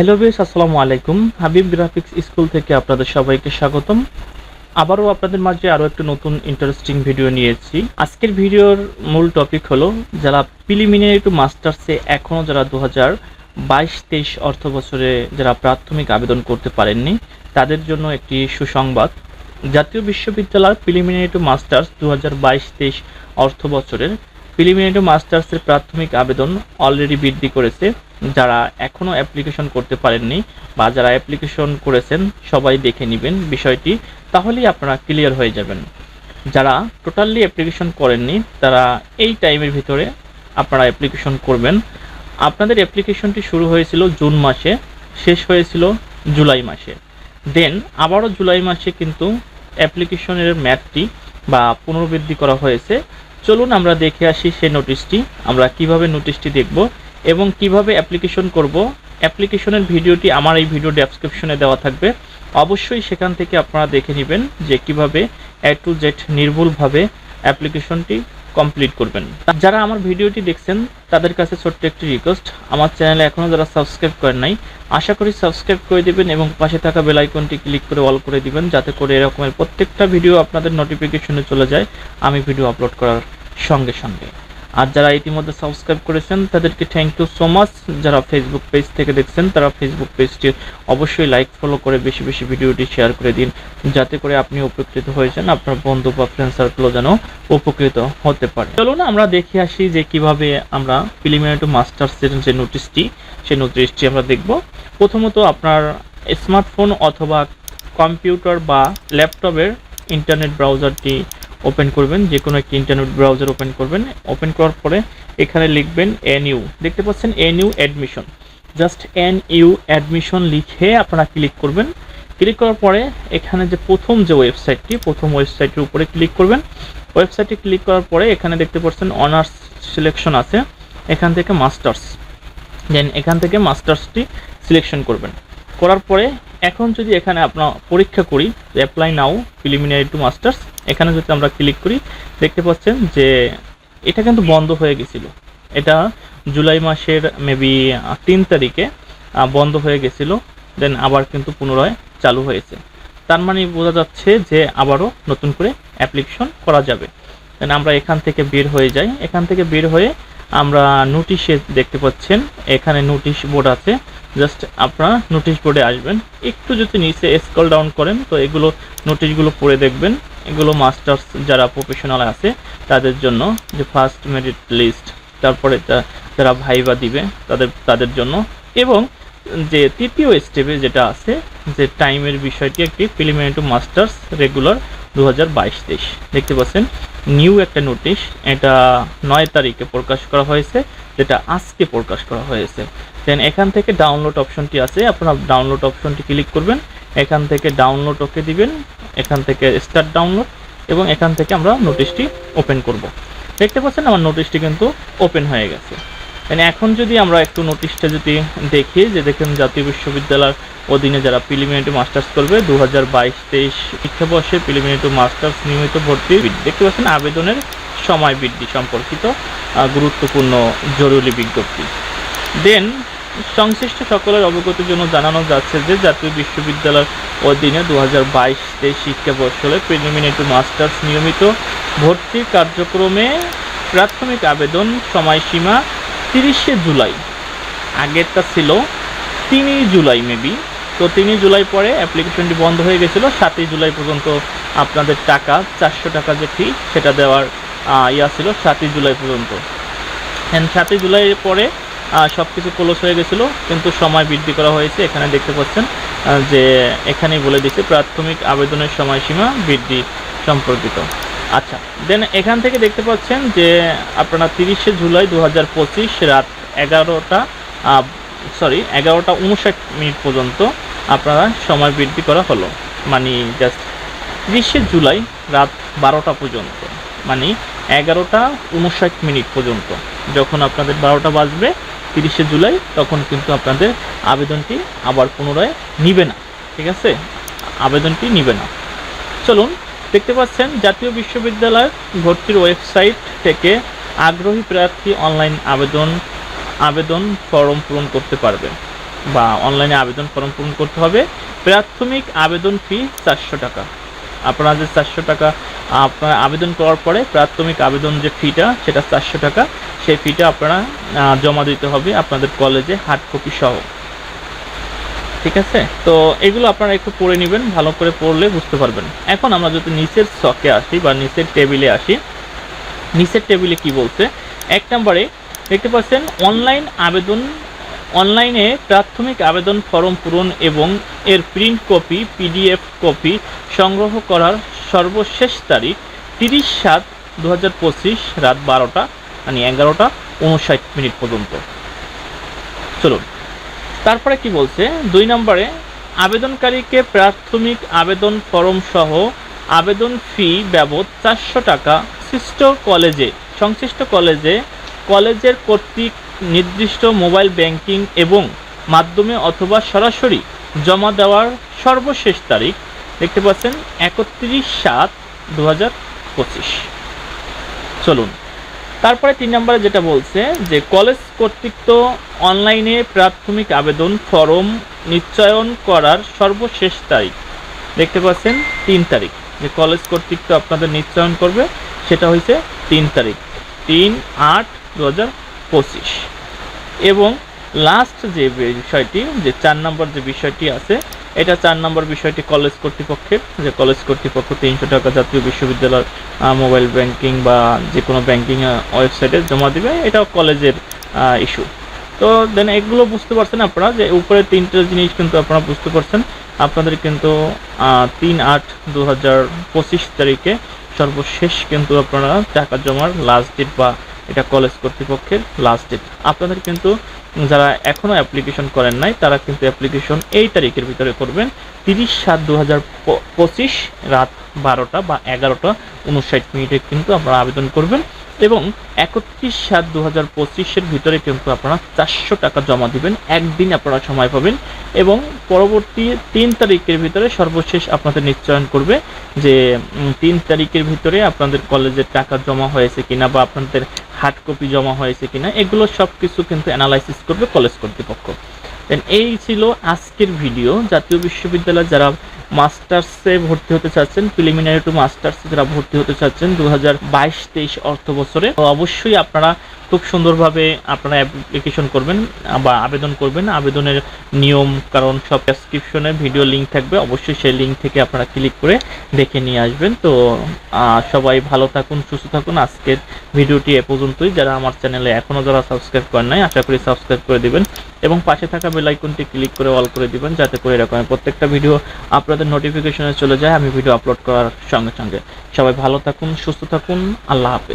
Hello বেশ আসসালামু আলাইকুম। হাবিব গ্রাফিক্স স্কুল থেকে আপনাদের সবাইকে স্বাগতম। আবারও আপনাদের মাঝে আরও একটা নতুন ইন্টারেস্টিং ভিডিও নিয়েছি। আজকের ভিডিওর মূল টপিক হলো, যারা প্রিলিমিনারি টু মাস্টার্সে এখনও যারা দু হাজার বাইশ তেইশ অর্থ বছরে যারা প্রাথমিক আবেদন করতে পারেননি, তাদের জন্য একটি সুসংবাদ। জাতীয় বিশ্ববিদ্যালয় প্রিলিমিনারি টু মাস্টার্স দু হাজার বাইশ তেইশ অর্থ বছরের প্রিলিমিনারি টু মাস্টার্সের প্রাথমিক আবেদন অলরেডি বৃদ্ধি করেছে। যারা এখনও অ্যাপ্লিকেশন করতে পারেননি বা যারা অ্যাপ্লিকেশন করেছেন, সবাই দেখে নেবেন বিষয়টি, তাহলেই আপনারা ক্লিয়ার হয়ে যাবেন। যারা টোটালি অ্যাপ্লিকেশন করেননি, তারা এই টাইমের ভিতরে আপনারা অ্যাপ্লিকেশন করবেন। আপনাদের অ্যাপ্লিকেশনটি শুরু হয়েছিল জুন মাসে, শেষ হয়েছিল জুলাই মাসে। দেন আবারও জুলাই মাসে কিন্তু অ্যাপ্লিকেশনের ম্যাথটি বা পুনর্বৃদ্ধি করা হয়েছে। চলুন আমরা দেখে আসি সেই নোটিশটি আমরা কীভাবে নোটিশটি দেখব। এবং কীভাবে অ্যাপ্লিকেশন করব অ্যাপ্লিকেশনের ভিডিওটি আমার এই ভিডিও ডেসক্রিপশনে দেওয়া থাকবে। অবশ্যই সেখান থেকে আপনারা দেখে নেবেন যে কীভাবে এ টু জেড নির্ভুলভাবে অ্যাপ্লিকেশনটি কমপ্লিট করবেন। যারা আমার ভিডিওটি দেখছেন, তাদের কাছে ছোট্ট একটি রিকোয়েস্ট আমার চ্যানেলে এখনও যারা সাবস্ক্রাইব করেন নাই, আশা করি সাবস্ক্রাইব করে দিবেন এবং পাশে থাকা বেল আইকনটি ক্লিক করে অল করে দিবেন, যাতে করে এরকমের প্রত্যেকটা ভিডিও আপনাদের নোটিফিকেশনে চলে যায়। আমি ভিডিও আপলোড করার সঙ্গে সঙ্গে। আর যারা ইতিমধ্যে সাবস্ক্রাইব করেছেন, তাদেরকে থ্যাংক ইউ সো মাচ যারা ফেসবুক পেজ থেকে দেখছেন, তারা ফেসবুক পেজটি অবশ্যই লাইক ফলো করে বেশি বেশি ভিডিওটি শেয়ার করে দিন। যাতে করে আপনি উপকৃত হয়েছেন আপনার বন্ধু বা ফ্রেন্ড সার্কেলও যেন উপকৃত হতে পারে। চলুন আমরা দেখে আসি যে কীভাবে আমরা প্রিলিমিনারি টু মাস্টার্সের যে নোটিশটি সেই নোটিশটি আমরা দেখব। প্রথমত আপনার স্মার্টফোন অথবা কম্পিউটার বা ল্যাপটপের ইন্টারনেট ব্রাউজারটি ওপেন করবেন, যে কোনো একটি ইন্টারনেট ব্রাউজার ওপেন করবেন। ওপেন করার পরে এখানে লিখবেন এন ইউ দেখতে পাচ্ছেন N U admission just N U admission লিখে আপনারা ক্লিক করবেন। ক্লিক করার পরে এখানে যে প্রথম যে ওয়েবসাইটটি প্রথম ওয়েবসাইটের উপরে ক্লিক করবেন। ওয়েবসাইটে ক্লিক করার পরে এখানে দেখতে পাচ্ছেন অনার্স সিলেকশন আছে। এখান থেকে মাস্টার্স দেন এখান থেকে মাস্টার্সটি সিলেকশন করবেন। করার পরে এখন যদি এখানে আপনার পরীক্ষা করি apply now preliminary to masters এখানে যদি আমরা ক্লিক করি, দেখতে পাচ্ছেন যে এটা কিন্তু বন্ধ হয়ে গেছিল। এটা জুলাই মাসের মেবি তিন তারিখে বন্ধ হয়ে গেছিল দেন আবার কিন্তু পুনরায় চালু হয়েছে। তার মানে বোঝা যাচ্ছে যে আবারও নতুন করে অ্যাপ্লিকেশন করা যাবে। দেন আমরা এখান থেকে বের হয়ে যাই। এখান থেকে বের হয়ে আমরা নোটিশে দেখতে পাচ্ছেন, এখানে নোটিশ বোর্ড আছে। জাস্ট আপনারা নোটিশ বোর্ডে আসবেন। একটু যদি নিচে স্কল ডাউন করেন, তো এগুলো নোটিশগুলো পড়ে দেখবেন। এগুলো মাস্টার্স যারা প্রফেশনাল আছে, তাদের জন্য যে ফার্স্ট মেরিট লিস্ট তারপরে যারা ভাইবা দিবে তাদের তাদের জন্য। এবং যে তৃতীয় স্টেপে যেটা আছে, যে টাইমের বিষয়টি একটি প্রিলিমিনারি টু মাস্টার্স রেগুলার দু হাজার দেখতে পাচ্ছেন? নিউ একটা নোটিশ, এটা নয় তারিখে প্রকাশ করা হয়েছে, যেটা আজকে প্রকাশ করা হয়েছে। দেন এখান থেকে ডাউনলোড অপশনটি আছে, আপনারা ডাউনলোড অপশনটি ক্লিক করবেন, এখান থেকে ডাউনলোড ওকে দিবেন, এখান থেকে স্টার্ট ডাউনলোড এবং এখান থেকে আমরা নোটিশটি ওপেন করব। দেখতে পাচ্ছেন, আমার নোটিশটি কিন্তু ওপেন হয়ে গেছে। মানে এখন যদি আমরা একটু নোটিশটা যদি দেখি যে দেখেন জাতীয় বিশ্ববিদ্যালয়ের অধীনে যারা প্রিলিমিনারি মাস্টার্স করবে দু হাজার বাইশ তেইশ শিক্ষাবর্ষে প্রিলিমিনারি মাস্টার্স নিয়মিত ভর্তি দেখতে পাচ্ছেন আবেদনের সময় বৃদ্ধি সম্পর্কিত গুরুত্বপূর্ণ জরুরি বিজ্ঞপ্তি। দেন সংশ্লিষ্ট সকলের অবগতির জন্য জানানো যাচ্ছে যে জাতীয় বিশ্ববিদ্যালয়ের অধীনে দু হাজার বাইশ তেইশ শিক্ষাবর্ষে প্রিলিমিনারি মাস্টার্স নিয়মিত ভর্তি কার্যক্রমে প্রাথমিক আবেদন সময়সীমা তিরিশে জুলাই। আগেরটা ছিল তিনই জুলাই মেবি। তো তিনই জুলাই পরে অ্যাপ্লিকেশনটি বন্ধ হয়ে গেছিল। সাতই জুলাই পর্যন্ত আপনাদের টাকা, চারশো টাকা যে ফি সেটা দেওয়ার ইয়া ছিল সাতই জুলাই পর্যন্ত। হ্যাঁ সাতই জুলাই পরে সব কিছু ক্লোজ হয়ে গেছিল। কিন্তু সময় বৃদ্ধি করা হয়েছে। এখানে দেখতে পাচ্ছেন যে এখানেই বলে দিচ্ছে, প্রাথমিক আবেদনের সময়সীমা বৃদ্ধি সম্পর্কিত। আচ্ছা দেন এখান থেকে দেখতে পাচ্ছেন যে আপনারা তিরিশে জুলাই দু হাজার পঁচিশ রাত এগারোটা সরি এগারোটা উনষাট মিনিট পর্যন্ত আপনারা সময় বৃদ্ধি করা হলো। মানে জাস্ট তিরিশে জুলাই রাত বারোটা পর্যন্ত মানে এগারোটা উনষাট মিনিট পর্যন্ত। যখন আপনাদের বারোটা বাজবে তিরিশে জুলাই, তখন কিন্তু আপনাদের আবেদনটি আবার পুনরায় নিবে না, ঠিক আছে? আবেদনটি নিবে না। চলুন দেখতে পাচ্ছেন, জাতীয় বিশ্ববিদ্যালয়ের ভর্তির ওয়েবসাইট থেকে আগ্রহী প্রার্থী অনলাইন আবেদন আবেদন ফর্ম পূরণ করতে পারবে বা অনলাইনে আবেদন ফর্ম পূরণ করতে হবে। প্রাথমিক আবেদন ফি চারশো টাকা। আপনারা যে চারশো টাকা, আপনারা আবেদন করার পরে প্রাথমিক আবেদন যে ফিটা, সেটা চারশো টাকা। সেই ফিটা আপনারা জমা দিতে হবে আপনাদের কলেজে হার্ড কপি সহ। ঠিক আছে? তো এগুলো আপনারা একটু পড়ে নেবেন, ভালো করে পড়লে বুঝতে পারবেন। এখন আমরা যদি নিচের শকে আসি বা নিচের টেবিলে আসি, নিচের টেবিলে কি বলছে? এক নম্বরে, দেখতে পাচ্ছেন, অনলাইন আবেদন, অনলাইনে প্রাথমিক আবেদন ফর্ম পূরণ এবং এর প্রিন্ট কপি, পিডিএফ কপি সংগ্রহ করার সর্বশেষ তারিখ তিরিশ সাত দু রাত বারোটা মানে এগারোটা উনষাট মিনিট পর্যন্ত। চলুন। তারপরে কি বলছে? দুই নম্বরে, আবেদনকারীকে প্রাথমিক আবেদন ফর্ম সহ আবেদন ফি বাবদ চারশো টাকা সংশ্লিষ্ট কলেজে সংশ্লিষ্ট কলেজে কলেজের কর্তৃক নির্দিষ্ট মোবাইল ব্যাংকিং এবং মাধ্যমে অথবা সরাসরি জমা দেওয়ার সর্বশেষ তারিখ দেখতে পাচ্ছেন একত্রিশ সাত দু চলুন। তারপরে তিন নম্বরে যেটা বলছে যে কলেজ কর্তৃত্ব অনলাইনে প্রাথমিক আবেদন ফর্ম নিশ্চয়ন করার সর্বশেষ তারিখ। দেখতে পাচ্ছেন, তিন তারিখ। যে কলেজ কর্তৃক তো আপনাদের নিশ্চয়ন করবে, সেটা হয়েছে তিন তারিখ, তিন আট দু হাজার পঁচিশ। এবং লাস্ট যে বিষয়টি, যে চার নম্বর যে বিষয়টি আছে এটা চার নম্বর বিষয়টি কলেজ কর্তৃপক্ষের, যে কলেজ কর্তৃপক্ষ তিনশো টাকা জাতীয় বিশ্ববিদ্যালয় মোবাইল ব্যাংকিং বা যে কোনো ব্যাংকিং ওয়েবসাইটে জমা দিবে। এটাও কলেজের ইস্যু তো দেন এগুলো বুঝতে পারছেন আপনারা যে উপরে তিনটে জিনিস কিন্তু আপনারা বুঝতে পারছেন। আপনাদের কিন্তু তিন আট দু হাজার পঁচিশ তারিখে সর্বশেষ কিন্তু আপনারা টাকা জমার লাস্ট ডেট বা এটা কলেজ কর্তৃপক্ষের লাস্ট ডেট আপনাদের কিন্তু যারা এখনও অ্যাপ্লিকেশন করেন নাই, তারা কিন্তু অ্যাপ্লিকেশন এই তারিখের ভিতরে করবেন। তিরিশ সাত দু হাজার পঁচিশ রাত বারোটা বা এগারোটা উনষাট মিনিটে কিন্তু আপনারা আবেদন করবেন। এবং একত্রিশ সাত দু হাজার পঁচিশের ভিতরে কিন্তু আপনারা চারশো টাকা জমা দিবেন। একদিন আপনারা সময় পাবেন এবং পরবর্তী তিন তারিখের ভিতরে সর্বশেষ আপনাদের নিশ্চয়ন করবে যে তিন তারিখের ভিতরে আপনাদের কলেজের টাকা জমা হয়েছে কিনা বা আপনাদের হার্ড কপি জমা হয়েছে কিনা, এগুলো সব কিছু কিন্তু অ্যানালাইসিস করবে কলেজ কর্তৃপক্ষ। Then এই ছিল আজকের ভিডিও জাতীয় বিশ্ববিদ্যালয় যারা মাস্টার্সে ভর্তি হতে চাচ্ছেন প্রিলিমিনারি টু মাস্টার্সে যারা ভর্তি হতে চাচ্ছেন দু হাজার বাইশ তেইশ অর্থ বছরে অবশ্যই আপনারা খুব সুন্দরভাবে আপনারা অ্যাপ্লিকেশন করবেন বা আবেদন করবেন। আবেদনের নিয়ম, কারণ সব ডেসক্রিপশনে ভিডিও লিঙ্ক থাকবে। অবশ্যই সেই লিঙ্ক থেকে আপনারা ক্লিক করে দেখে নিয়ে আসবেন। তো সবাই ভালো থাকুন, সুস্থ থাকুন। আজকের ভিডিওটি এ পর্যন্তই। যারা আমার চ্যানেলে এখনও যারা সাবস্ক্রাইব করেন নাই, আশা করি সাবস্ক্রাইব করে দিবেন এবং পাশে থাকা বেল আইকনটি ক্লিক করে অল করে দিবেন, যাতে করে এরকম প্রত্যেকটা ভিডিও আপনাদের নোটিফিকেশনে চলে যায়। আমি ভিডিও আপলোড করার সঙ্গে সঙ্গে। সবাই ভালো থাকুন, সুস্থ থাকুন। আল্লাহ হাফেজ।